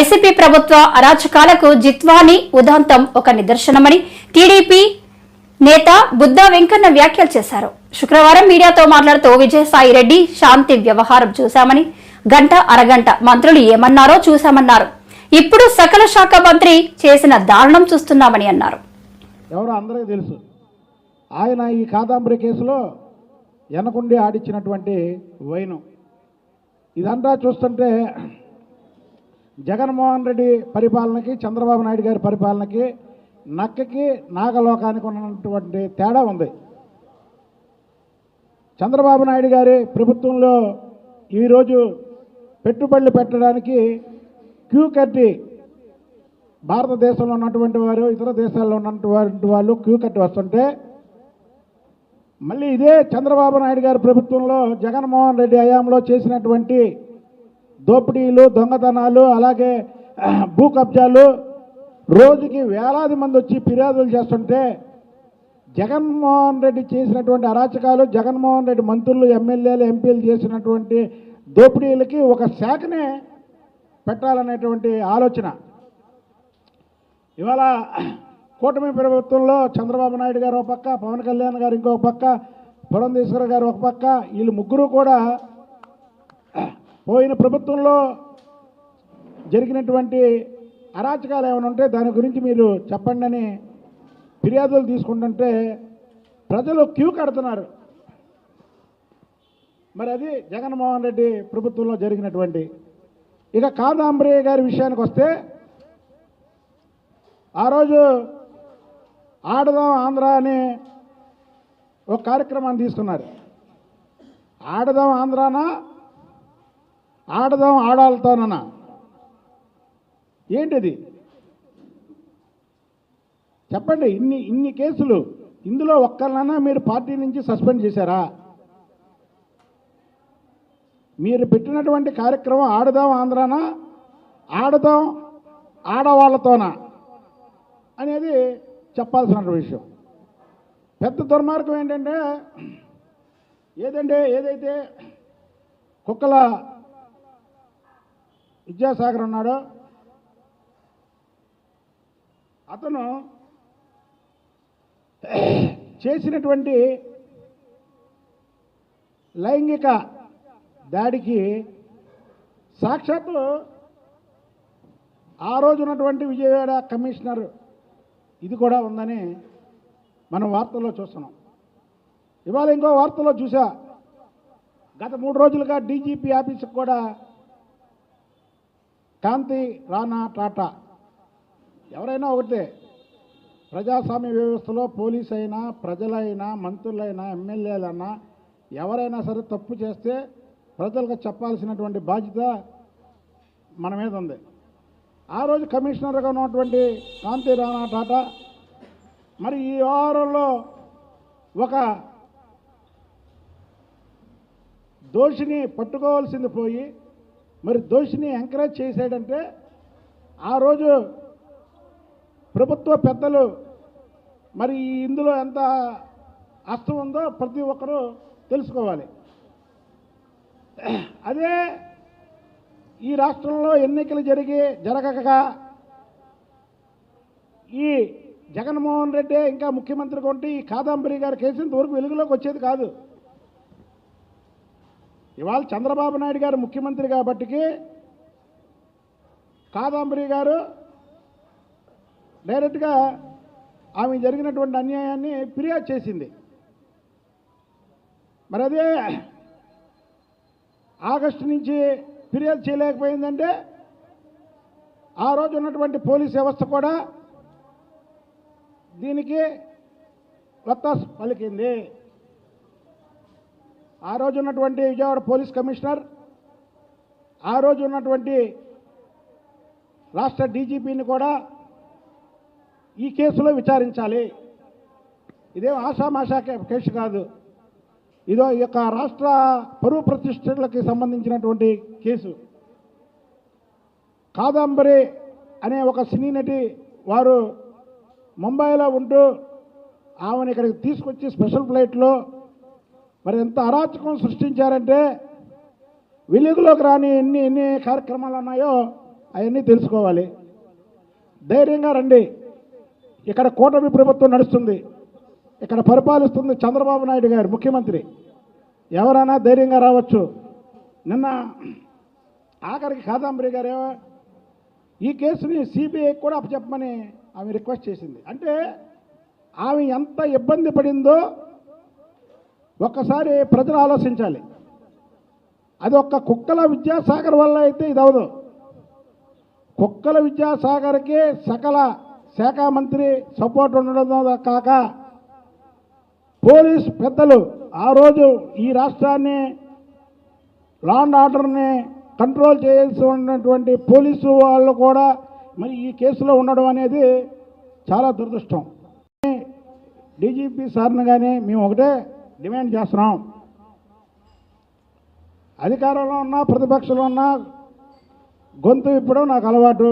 YCP ప్రభుత్వ అరాచకాలకు జిత్వాని ఉదాంతం ఒక నిదర్శనమని టీడీపీ నేత బుద్ధ వెంకన్న వ్యాఖ్యలు చేశారు. శుక్రవారం మీడియాతో మాట్లాడుతూ విజయసాయి రెడ్డి శాంతి వ్యవహారం చూశామని గంట అరగంట మంత్రులు ఏమన్నారో చూశామన్నారు. ఇప్పుడు సకల శాఖ మంత్రి చేసిన దారుణం చూస్తున్నామని అన్నారు. ఎవరో అందరికీ తెలుసు. ఆయన ఈ కాదాంబరి కేసులో వెనకుండి ఆడిచ్చినటువంటి వైను. ఇదంతా చూస్తుంటే జగన్మోహన్ రెడ్డి పరిపాలనకి చంద్రబాబు నాయుడు గారి పరిపాలనకి నక్కకి నాగలోకానికి ఉన్నటువంటి తేడా ఉంది. చంద్రబాబు నాయుడు గారి ప్రభుత్వంలో ఈరోజు పెట్టుబడులు పెట్టడానికి క్యూ కట్టి భారతదేశంలో ఉన్నటువంటి వారు ఇతర దేశాల్లో ఉన్నటువంటి వాళ్ళు క్యూ కట్టి వస్తుంటే మళ్ళీ ఇదే చంద్రబాబు నాయుడు గారి ప్రభుత్వంలో జగన్మోహన్ రెడ్డి హయాంలో చేసినటువంటి దోపిడీలు దొంగతనాలు అలాగే భూ కబ్జాలు. రోజుకి వేలాది మంది వచ్చి ఫిర్యాదులు చేస్తుంటే జగన్మోహన్ రెడ్డి చేసినటువంటి అరాచకాలు జగన్మోహన్ రెడ్డి మంత్రులు ఎమ్మెల్యేలు ఎంపీలు చేసినటువంటి దోపిడీలకి ఒక శాఖనే పెట్టాలనేటువంటి ఆలోచన. ఇవాళ కూటమి ప్రభుత్వంలో చంద్రబాబు నాయుడు గారు ఒక పక్క పవన్ కళ్యాణ్ గారు ఇంకొక పక్క పురంధేశ్వర గారు ఒక పక్క వీళ్ళు ముగ్గురు కూడా పోయిన ప్రభుత్వంలో జరిగినటువంటి అరాచకాలు ఏమైనా ఉంటే దాని గురించి మీరు చెప్పండి అని ఫిర్యాదులు తీసుకుంటుంటే ప్రజలు క్యూ కడుతున్నారు. మరి అది జగన్మోహన్ రెడ్డి ప్రభుత్వంలో జరిగినటువంటి ఇక కాదాంబరి గారి విషయానికి వస్తే ఆ రోజు ఆడదాం ఆంధ్ర అని ఒక కార్యక్రమాన్ని తీసుకున్నారు. ఆడదాం ఆంధ్రానా ఆడదాం ఆడాలతానన్న. ఏంటిది? చెప్పండి ఇన్ని ఇన్ని కేసులు ఇందులో ఒక్కరినైనా మీరు పార్టీ నుంచి సస్పెండ్ చేశారా? మీరు పెట్టినటువంటి కార్యక్రమం ఆడదాం ఆంధ్రానా? ఆడదాం ఆడవాళ్ళతోనా? అనేది చెప్పాల్సిన విషయం. పెద్ద దుర్మార్గం ఏంటంటే ఏదంటే ఏదైతే కుక్కల విద్యాసాగర్ ఉన్నాడు. అతను చేసినటువంటి లైంగిక దాడికి సాక్షాత్తు ఆ రోజు ఉన్నటువంటి విజయవాడ కమిషనర్ ఇది కూడా ఉందని మనం వార్తల్లో చూస్తున్నాం. ఇవాళ ఇంకో వార్తలో చూసా. గత మూడు రోజులుగా డీజీపీ ఆఫీస్కి కూడా కాంతి రానా టాటా. ఎవరైనా ఒకటే ప్రజాస్వామ్య వ్యవస్థలో పోలీస్ అయినా ప్రజలైనా మంత్రులైనా ఎమ్మెల్యేలైనా ఎవరైనా సరే తప్పు చేస్తే ప్రజలకు చెప్పాల్సినటువంటి బాధ్యత మన మీద ఉంది. ఆ రోజు కమిషనర్గా ఉన్నటువంటి కాంతి రాణా టాటా మరి ఈ వారంలో ఒక దోషిని పట్టుకోవాల్సింది పోయి మరి దోషిని ఎంకరేజ్ చేశాడంటే ఆ రోజు ప్రభుత్వ పెద్దలు మరి ఇందులో ఎంత అస్తం ఉందో ప్రతి ఒక్కరూ తెలుసుకోవాలి. అదే ఈ రాష్ట్రంలో ఎన్నికలు జరిగి జరగక ఈ జగన్మోహన్ రెడ్డి ఇంకా ముఖ్యమంత్రి కొంటే ఈ కాదంబరి గారి కేసు ఇంతవరకు వెలుగులోకి వచ్చేది కాదు. ఇవాళ చంద్రబాబు నాయుడు గారు ముఖ్యమంత్రి కాబట్టికి కాదంబరి గారు డైరెక్ట్గా ఆమె జరిగినటువంటి అన్యాయాన్ని ఫిర్యాదు చేసింది. మరి అదే ఆగస్టు నుంచి ఫిర్యాదు చేయలేకపోయిందంటే ఆ రోజు ఉన్నటువంటి పోలీస్ వ్యవస్థ కూడా దీనికి వత్తాసు పలికింది. ఆ రోజు ఉన్నటువంటి విజయవాడ పోలీస్ కమిషనర్ ఆ రోజు ఉన్నటువంటి రాష్ట్ర డీజీపీని కూడా ఈ కేసులో విచారించాలి. ఇదేం ఆషామాషా కే- కేసు కాదు. ఇదో ఈ యొక్క రాష్ట్ర పరువు ప్రతిష్టలకి సంబంధించినటువంటి కేసు. కాదంబరి అనే ఒక సినీ నటి వారు ముంబైలో ఉంటూ ఆమెను ఇక్కడికి తీసుకొచ్చి స్పెషల్ ఫ్లైట్లో మరి ఎంత అరాచకం సృష్టించారంటే వెలుగులోకి రాని ఎన్ని ఎన్ని కార్యక్రమాలు ఉన్నాయో అవన్నీ తెలుసుకోవాలి. ధైర్యంగా రండి. ఇక్కడ కూటమి ప్రభుత్వం నడుస్తుంది. ఇక్కడ పరిపాలిస్తుంది చంద్రబాబు నాయుడు గారు ముఖ్యమంత్రి. ఎవరైనా ధైర్యంగా రావచ్చు. నిన్న ఆఖరికి కాదంబరి గారు ఈ కేసుని సిబిఐకి కూడా అప్పచెప్పమని ఆమె రిక్వెస్ట్ చేసింది. అంటే ఆమె ఎంత ఇబ్బంది పడిందో ఒక్కసారి ప్రజలు ఆలోచించాలి. అది ఒక్క కుక్కల విద్యాసాగర్ వల్ల అయితే ఇది అవదు కుక్కల విద్యాసాగర్కి సకల శాఖ మంత్రి సపోర్ట్ ఉండడం కాక పోలీస్ పెద్దలు ఆ రోజు ఈ రాష్ట్రాన్ని లా అండ్ ఆర్డర్ని కంట్రోల్ చేయాల్సి ఉన్నటువంటి పోలీసు వాళ్ళు కూడా మరి ఈ కేసులో ఉండడం అనేది చాలా దురదృష్టం. డీజీపీ సార్ని కానీ మేము ఒకటే డిమాండ్ చేస్తున్నాం. అధికారంలో ఉన్నా ప్రతిపక్షంలో ఉన్నా గొంతు ఇప్పడం నాకు అలవాటు.